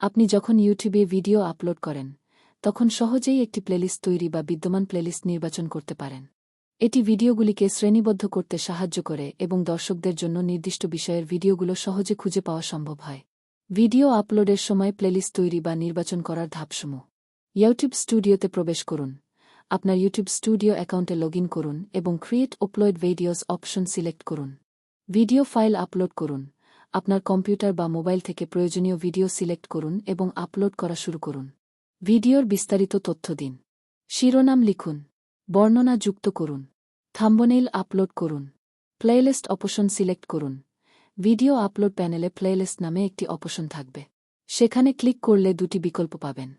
আপনি যখন ইউটিউবে ভিডিও আপলোড করেন, তখন সহজেই একটি প্লেলিস্ট তৈরি বা বিদ্যমান প্লেলিস্ট নির্বাচন করতে পারেন। এটি ভিডিওগুলিকে শ্রেণীবদ্ধ করতে সাহায্য করে এবং দর্শকদের জন্য নির্দিষ্ট বিষয়ের ভিডিওগুলো সহজে খুঁজে পাওয়া সম্ভব হয়। ভিডিও আপলোডের সময় প্লেলিস্ট তৈরি বা নির্বাচন করার ধাপসমূহ। ইউটিউব স্টুডিওতে প্রবেশ করুন, আপনার ইউটিউব স্টুডিও অ্যাকাউন্টে লগ করুন এবং create upload videos option select করুন। ভিডিও ফাইল আপলোড করুন আপনার কম্পিউটার বা মোবাইল থেকে প্রয়োজনীয় ভিডিও সিলেক্ট করুন এবং আপলোড করা শুরু করুন। ভিডিওর বিস্তারিত তথ্য দিন। শিরোনাম লিখুন। বর্ণনা যুক্ত করুন। থাম্বনেইল আপলোড করুন। প্লেলিস্ট অপশন সিলেক্ট করুন। ভিডিও আপলোড প্যানেলে প্লেলিস্ট নামে একটি অপশন থাকবে। সেখানে ক্লিক করলে দুটি বিকল্প পাবেন।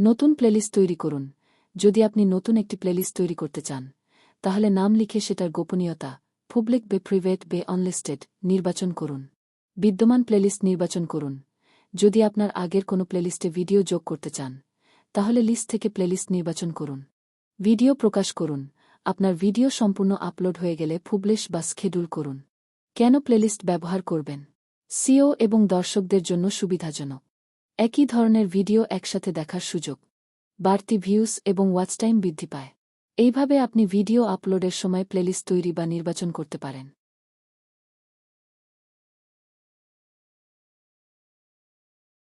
নতুন প্লেলিস্ট তৈরি করুন। যদি আপনি নতুন একটি প্লেলিস্ট তৈরি করতে চান, তাহলে নাম লিখে সেটার গোপনীয়তা পাবলিক বে প্রিভেট বে অনলিস্টেড নির্বাচন করুন। বিদ্যমান প্লেলিস্ট নির্বাচন করুন। যদি আপনার আগের কোনো প্লেলিস্টে ভিডিও যোগ করতে চান, তাহলে লিস্ট থেকে প্লেলিস্ট নির্বাচন করুন। ভিডিও প্রকাশ করুন। আপনার ভিডিও সম্পূর্ণ আপলোড হয়ে গেলে পুবলিশ বা স্কেডুল করুন। কেন প্লেলিস্ট ব্যবহার করবেন? সিও এবং দর্শকদের জন্য সুবিধাজনক। একই ধরনের ভিডিও একসাথে দেখার সুযোগ। বাড়তি ভিউস এবং ওয়াচ টাইম বৃদ্ধি পায়। এইভাবে আপনি ভিডিও আপলোডের সময় প্লেলিস্ট তৈরি বা নির্বাচন করতে পারেন।